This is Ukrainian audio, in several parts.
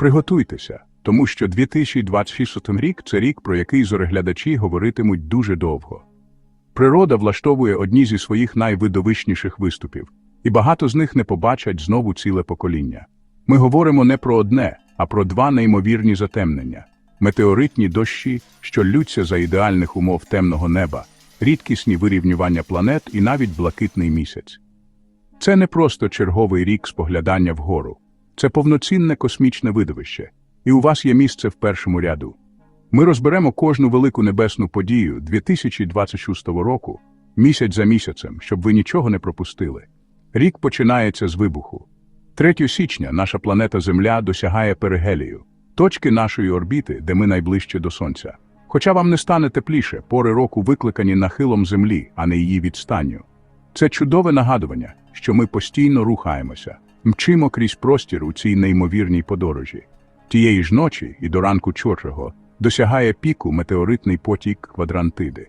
Приготуйтеся, тому що 2026 рік це рік, про який зореглядачі говоритимуть дуже довго. Природа влаштовує одні зі своїх найвидовищніших виступів, і багато з них не побачать знову ціле покоління. Ми говоримо не про одне, а про два неймовірні затемнення метеоритні дощі, що ллються за ідеальних умов темного неба, рідкісні вирівнювання планет і навіть блакитний місяць. Це не просто черговий рік споглядання вгору, це повноцінне космічне видовище, і у вас є місце в першому ряду. Ми розберемо кожну велику небесну подію 2026 року, місяць за місяцем, щоб ви нічого не пропустили. Рік починається з вибуху. 3 січня наша планета Земля досягає перигелію, точки нашої орбіти, де ми найближче до Сонця. Хоча вам не стане тепліше, пори року викликані нахилом Землі, а не її відстанню. Це чудове нагадування, що ми постійно рухаємося, мчимо крізь простір у цій неймовірній подорожі. Тієї ж ночі і до ранку чорчого досягає піку метеоритний потік квадрантиди.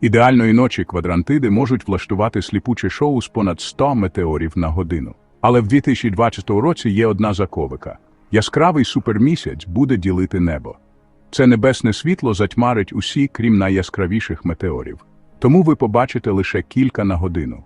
Ідеальної ночі квадрантиди можуть влаштувати сліпуче шоу з понад 100 метеорів на годину. Але в 2020 році є одна заковика. Яскравий супермісяць буде ділити небо. Це небесне світло затьмарить усі, крім найяскравіших метеорів. Тому ви побачите лише кілька на годину.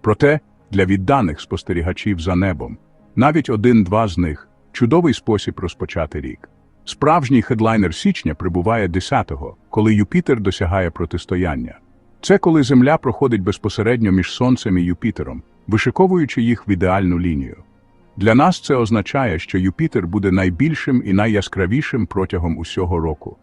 Проте, для відданих спостерігачів за небом, навіть один-два з них чудовий спосіб розпочати рік. Справжній хедлайнер січня прибуває 10-го, коли Юпітер досягає протистояння. Це коли Земля проходить безпосередньо між Сонцем і Юпітером, вишиковуючи їх в ідеальну лінію. Для нас це означає, що Юпітер буде найбільшим і найяскравішим протягом усього року.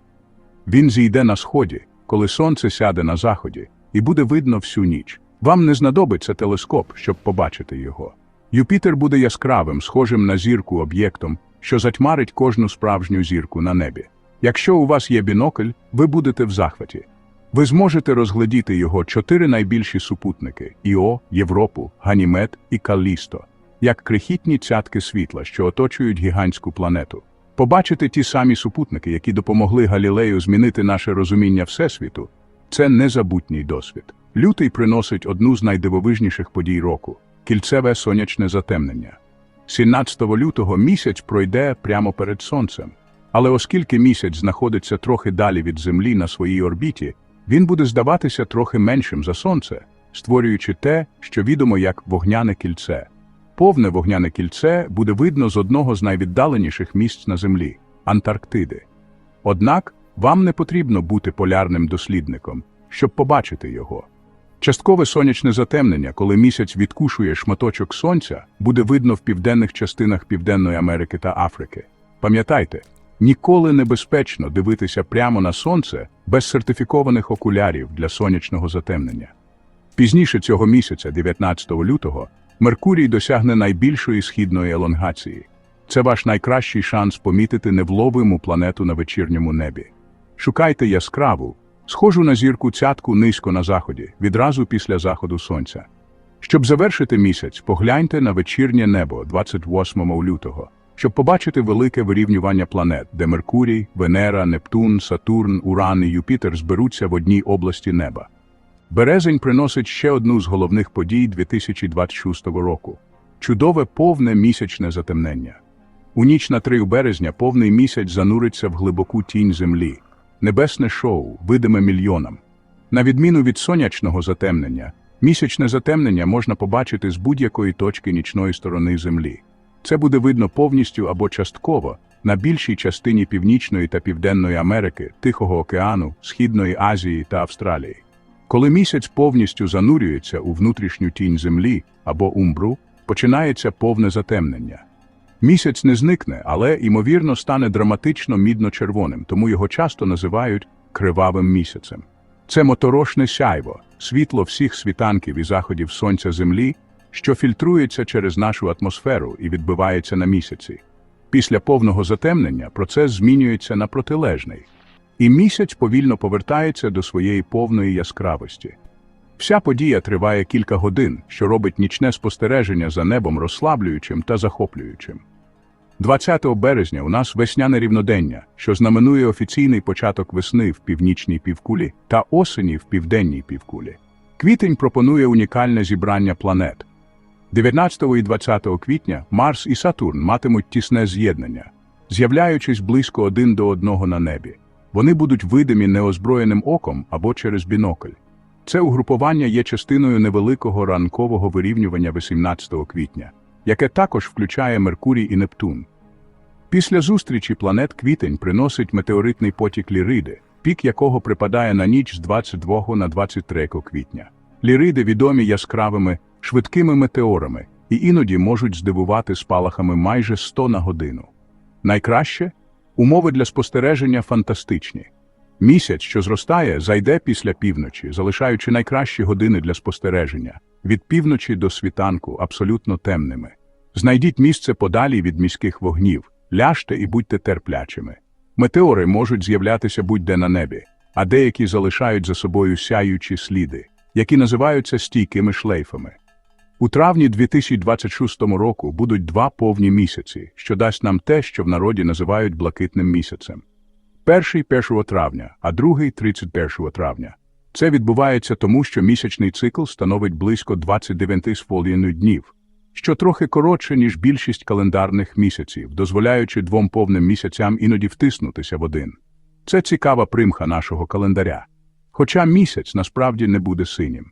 Він зійде на сході, коли сонце сяде на заході, і буде видно всю ніч. Вам не знадобиться телескоп, щоб побачити його. Юпітер буде яскравим, схожим на зірку об'єктом, що затьмарить кожну справжню зірку на небі. Якщо у вас є бінокль, ви будете в захваті. Ви зможете розглядіти його чотири найбільші супутники Іо, Європу, Ганімед і Каллісто, як крихітні цятки світла, що оточують гігантську планету. Побачити ті самі супутники, які допомогли Галілею змінити наше розуміння Всесвіту, це незабутній досвід. Лютий приносить одну з найдивовижніших подій року кільцеве сонячне затемнення. 17 лютого місяць пройде прямо перед сонцем. Але оскільки місяць знаходиться трохи далі від Землі на своїй орбіті, він буде здаватися трохи меншим за сонце, створюючи те, що відомо як вогняне кільце. Повне вогняне кільце буде видно з одного з найвіддаленіших місць на Землі Антарктиди. Однак вам не потрібно бути полярним дослідником, щоб побачити його. Часткове сонячне затемнення, коли місяць відкушує шматочок сонця, буде видно в південних частинах Південної Америки та Африки. Пам'ятайте, ніколи небезпечно дивитися прямо на сонце без сертифікованих окулярів для сонячного затемнення. Пізніше цього місяця, 19 лютого, Меркурій досягне найбільшої східної елонгації. Це ваш найкращий шанс помітити невловиму планету на вечірньому небі. Шукайте яскраву, схожу на зірку цятку низько на заході, відразу після заходу сонця. Щоб завершити місяць, погляньте на вечірнє небо 28 лютого, щоб побачити велике вирівнювання планет, де Меркурій, Венера, Нептун, Сатурн, Уран і Юпітер зберуться в одній області неба. Березень приносить ще одну з головних подій 2026 року чудове повне місячне затемнення. У ніч на 3 березня повний місяць зануриться в глибоку тінь землі. Небесне шоу, видиме мільйонам. На відміну від сонячного затемнення, місячне затемнення можна побачити з будь-якої точки нічної сторони Землі. Це буде видно повністю або частково на більшій частині Північної та Південної Америки, Тихого океану, Східної Азії та Австралії. Коли місяць повністю занурюється у внутрішню тінь Землі або умбру, починається повне затемнення. Місяць не зникне, але, ймовірно, стане драматично мідно-червоним, тому його часто називають кривавим місяцем. Це моторошне сяйво, світло всіх світанків і заходів сонця Землі, що фільтрується через нашу атмосферу і відбивається на місяці. Після повного затемнення процес змінюється на протилежний, і місяць повільно повертається до своєї повної яскравості. Вся подія триває кілька годин, що робить нічне спостереження за небом розслаблюючим та захоплюючим. 20 березня у нас весняне рівнодення, що знаменує офіційний початок весни в північній півкулі та осені в південній півкулі. Квітень пропонує унікальне зібрання планет. 19 і 20 квітня Марс і Сатурн матимуть тісне з'єднання. з'являючись близько один до одного на небі. Вони будуть видимі неозброєним оком або через бінокль. Це угрупування є частиною невеликого ранкового вирівнювання 18 квітня, яке також включає Меркурій і Нептун. Після зустрічі планет квітень приносить метеоритний потік Ліриди, пік якого припадає на ніч з 22 на 23 квітня. Ліриди відомі яскравими, швидкими метеорами і іноді можуть здивувати спалахами майже 100 на годину. Найкраще умови для спостереження фантастичні. Місяць, що зростає, зайде після півночі, залишаючи найкращі години для спостереження від півночі до світанку абсолютно темними. Знайдіть місце подалі від міських вогнів, ляжте і будьте терплячими. Метеори можуть з'являтися будь-де на небі, а деякі залишають за собою сяючі сліди, які називаються стійкими шлейфами. У травні 2026 року будуть два повні місяці, що дасть нам те, що в народі називають блакитним місяцем. Перший 1 травня, а другий 31 травня. Це відбувається тому, що місячний цикл становить близько 29,5 днів, що трохи коротше, ніж більшість календарних місяців, дозволяючи двом повним місяцям іноді втиснутися в один. Це цікава примха нашого календаря. Хоча місяць насправді не буде синім.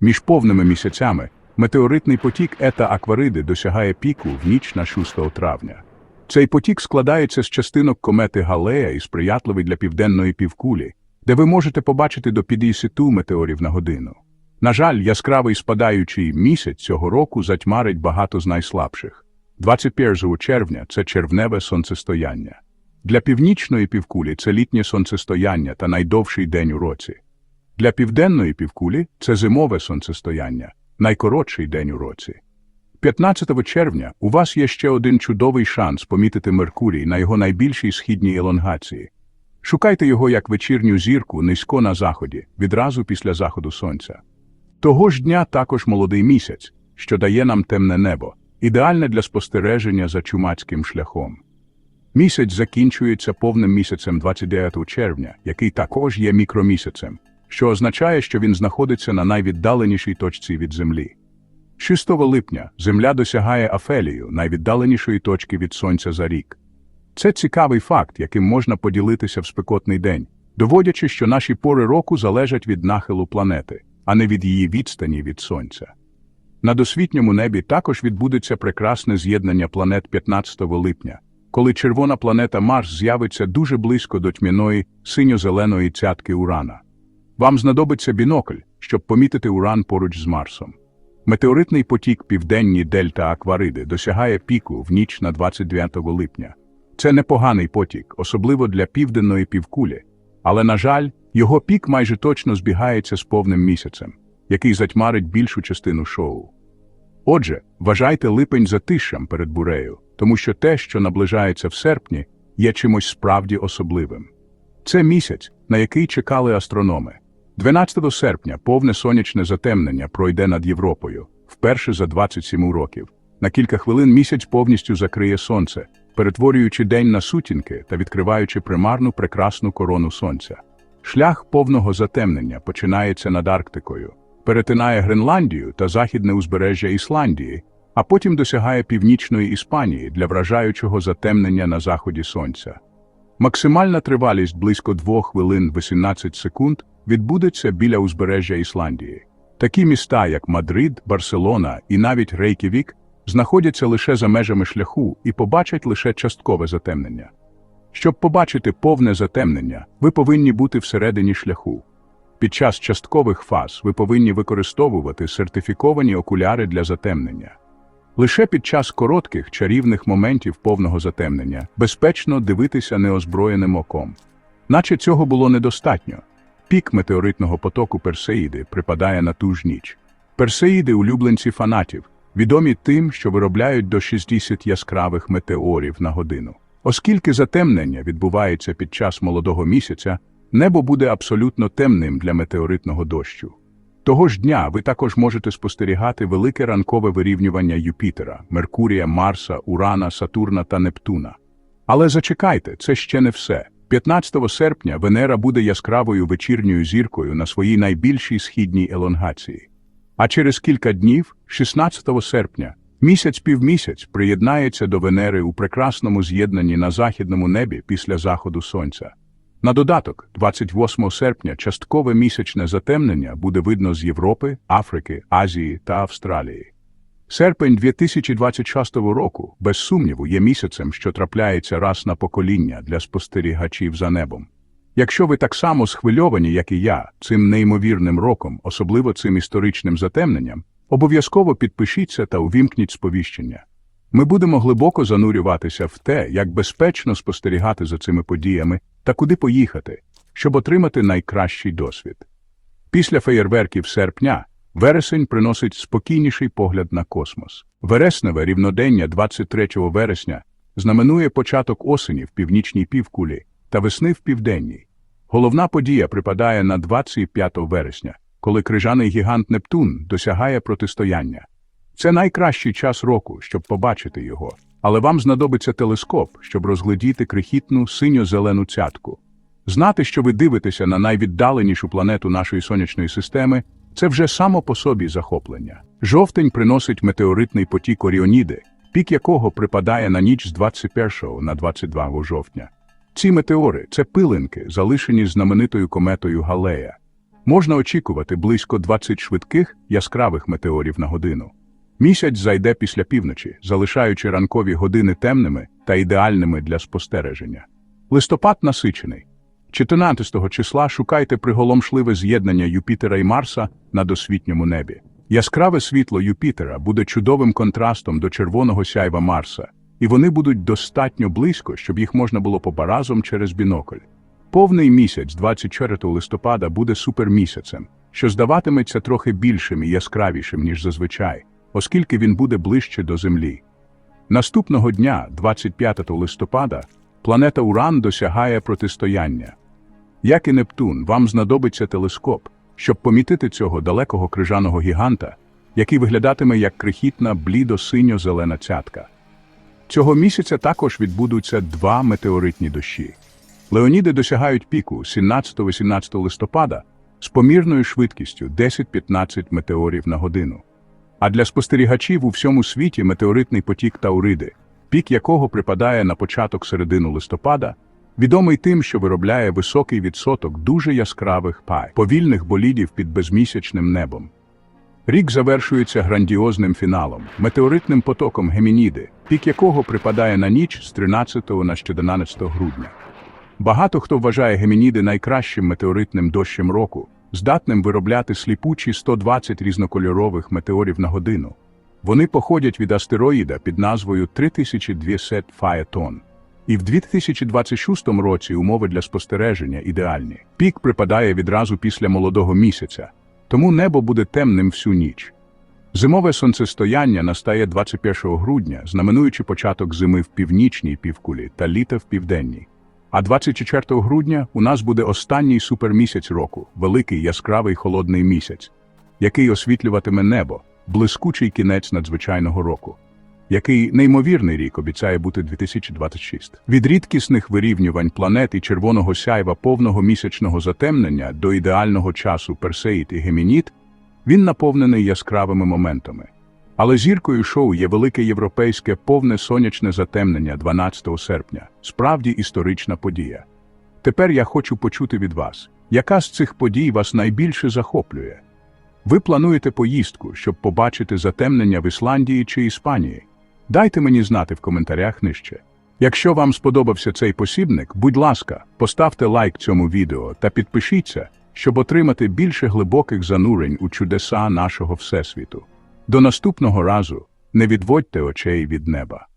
Між повними місяцями метеоритний потік Ета Аквариди досягає піку в ніч на 6 травня. Цей потік складається з частинок комети Галея і сприятливий для південної півкулі, де ви можете побачити до 50 метеорів на годину. На жаль, яскравий спадаючий місяць цього року затьмарить багато з найслабших. 21 червня це червневе сонцестояння. Для північної півкулі це літнє сонцестояння та найдовший день у році. Для південної півкулі це зимове сонцестояння, найкоротший день у році. 15 червня у вас є ще один чудовий шанс помітити Меркурій на його найбільшій східній елонгації. Шукайте його як вечірню зірку низько на заході, відразу після заходу сонця. Того ж дня також молодий місяць, що дає нам темне небо, ідеальне для спостереження за чумацьким шляхом. Місяць закінчується повним місяцем 29 червня, який також є мікромісяцем, що означає, що він знаходиться на найвіддаленішій точці від Землі. 6 липня Земля досягає Афелію, найвіддаленішої точки від Сонця за рік. Це цікавий факт, яким можна поділитися в спекотний день, доводячи, що наші пори року залежать від нахилу планети, а не від її відстані від Сонця. На досвітньому небі також відбудеться прекрасне з'єднання планет 15 липня, коли червона планета Марс з'явиться дуже близько до тьмяної синьо-зеленої цятки Урана. Вам знадобиться бінокль, щоб помітити Уран поруч з Марсом. Метеоритний потік південні дельта Аквариди досягає піку в ніч на 29 липня. Це непоганий потік, особливо для південної півкулі, але, на жаль, його пік майже точно збігається з повним місяцем, який затьмарить більшу частину шоу. Отже, вважайте липень затишшям перед бурею, тому що те, що наближається в серпні, є чимось справді особливим. Це місяць, на який чекали астрономи. 12 серпня повне сонячне затемнення пройде над Європою, вперше за 27 років. На кілька хвилин місяць повністю закриє сонце, перетворюючи день на сутінки та відкриваючи примарну прекрасну корону сонця. Шлях повного затемнення починається над Арктикою, перетинає Гренландію та західне узбережжя Ісландії, а потім досягає північної Іспанії для вражаючого затемнення на заході сонця. Максимальна тривалість близько 2 хвилин 18 секунд відбудеться біля узбережжя Ісландії. Такі міста, як Мадрид, Барселона і навіть Рейківік, знаходяться лише за межами шляху і побачать лише часткове затемнення. Щоб побачити повне затемнення, ви повинні бути всередині шляху. Під час часткових фаз ви повинні використовувати сертифіковані окуляри для затемнення. Лише під час коротких чарівних моментів повного затемнення безпечно дивитися неозброєним оком. Наче цього було недостатньо. Пік метеоритного потоку Персеїди припадає на ту ж ніч. Персеїди – улюбленці фанатів, відомі тим, що виробляють до 60 яскравих метеорів на годину. Оскільки затемнення відбувається під час молодого місяця, небо буде абсолютно темним для метеоритного дощу. Того ж дня ви також можете спостерігати велике ранкове вирівнювання Юпітера, Меркурія, Марса, Урана, Сатурна та Нептуна. Але зачекайте, це ще не все. 15 серпня Венера буде яскравою вечірньою зіркою на своїй найбільшій східній елонгації. А через кілька днів, 16 серпня, Місяць півмісяць приєднається до Венери у прекрасному з'єднанні на західному небі після заходу сонця. На додаток, 28 серпня, часткове місячне затемнення буде видно з Європи, Африки, Азії та Австралії. Серпень 2026 року, без сумніву, є місяцем, що трапляється раз на покоління для спостерігачів за небом. Якщо ви так само схвильовані, як і я, цим неймовірним роком, особливо цим історичним затемненням, обов'язково підпишіться та увімкніть сповіщення. Ми будемо глибоко занурюватися в те, як безпечно спостерігати за цими подіями та куди поїхати, щоб отримати найкращий досвід. Після феєрверків серпня вересень приносить спокійніший погляд на космос. Вересневе рівнодення 23 вересня знаменує початок осені в північній півкулі та весни в південній. Головна подія припадає на 25 вересня, коли крижаний гігант Нептун досягає протистояння. Це найкращий час року, щоб побачити його, але вам знадобиться телескоп, щоб розглядіти крихітну синьо-зелену цятку. Знати, що ви дивитеся на найвіддаленішу планету нашої сонячної системи, це вже само по собі захоплення. Жовтень приносить метеоритний потік Оріоніди, пік якого припадає на ніч з 21 на 22 жовтня. Ці метеори це пилинки, залишені знаменитою кометою Галея. Можна очікувати близько 20 швидких яскравих метеорів на годину. Місяць зайде після півночі, залишаючи ранкові години темними та ідеальними для спостереження. Листопад насичений. 14 числа шукайте приголомшливе з'єднання Юпітера і Марса на досвітньому небі. Яскраве світло Юпітера буде чудовим контрастом до червоного сяйва Марса, і вони будуть достатньо близько, щоб їх можна було побаразом через бінокль. Повний місяць 24 листопада буде супермісяцем, що здаватиметься трохи більшим і яскравішим, ніж зазвичай, оскільки він буде ближче до Землі. Наступного дня, 25 листопада, планета Уран досягає протистояння. Як і Нептун, вам знадобиться телескоп, щоб помітити цього далекого крижаного гіганта, який виглядатиме як крихітна блідо-синьо-зелена цятка. Цього місяця також відбудуться два метеоритні дощі. Леоніди досягають піку 17-18 листопада з помірною швидкістю 10-15 метеорів на годину. А для спостерігачів у всьому світі метеоритний потік Тауриди, пік якого припадає на початок середину листопада, відомий тим, що виробляє високий відсоток дуже яскравих пай, повільних болідів під безмісячним небом. Рік завершується грандіозним фіналом, метеоритним потоком Гемініди, пік якого припадає на ніч з 13 на 14 грудня. Багато хто вважає Гемініди найкращим метеоритним дощем року, здатним виробляти сліпучі 120 різнокольорових метеорів на годину. Вони походять від астероїда під назвою 3200 Фаетон. І в 2026 році умови для спостереження ідеальні. Пік припадає відразу після молодого місяця, тому небо буде темним всю ніч. Зимове сонцестояння настає 21 грудня, знаменуючи початок зими в північній півкулі та літа в південній. А 24 грудня у нас буде останній супермісяць року, великий яскравий холодний місяць, який освітлюватиме небо, блискучий кінець надзвичайного року. Який неймовірний рік обіцяє бути 2026. Від рідкісних вирівнювань планет і червоного сяйва повного місячного затемнення до ідеального часу Персеїд і Гемініт, він наповнений яскравими моментами. Але зіркою шоу є велике європейське повне сонячне затемнення 12 серпня, справді історична подія. Тепер я хочу почути від вас, яка з цих подій вас найбільше захоплює? Ви плануєте поїздку, щоб побачити затемнення в Ісландії чи Іспанії? Дайте мені знати в коментарях нижче. Якщо вам сподобався цей посібник, будь ласка, поставте лайк цьому відео та підпишіться, щоб отримати більше глибоких занурень у чудеса нашого Всесвіту. До наступного разу не відводьте очей від неба.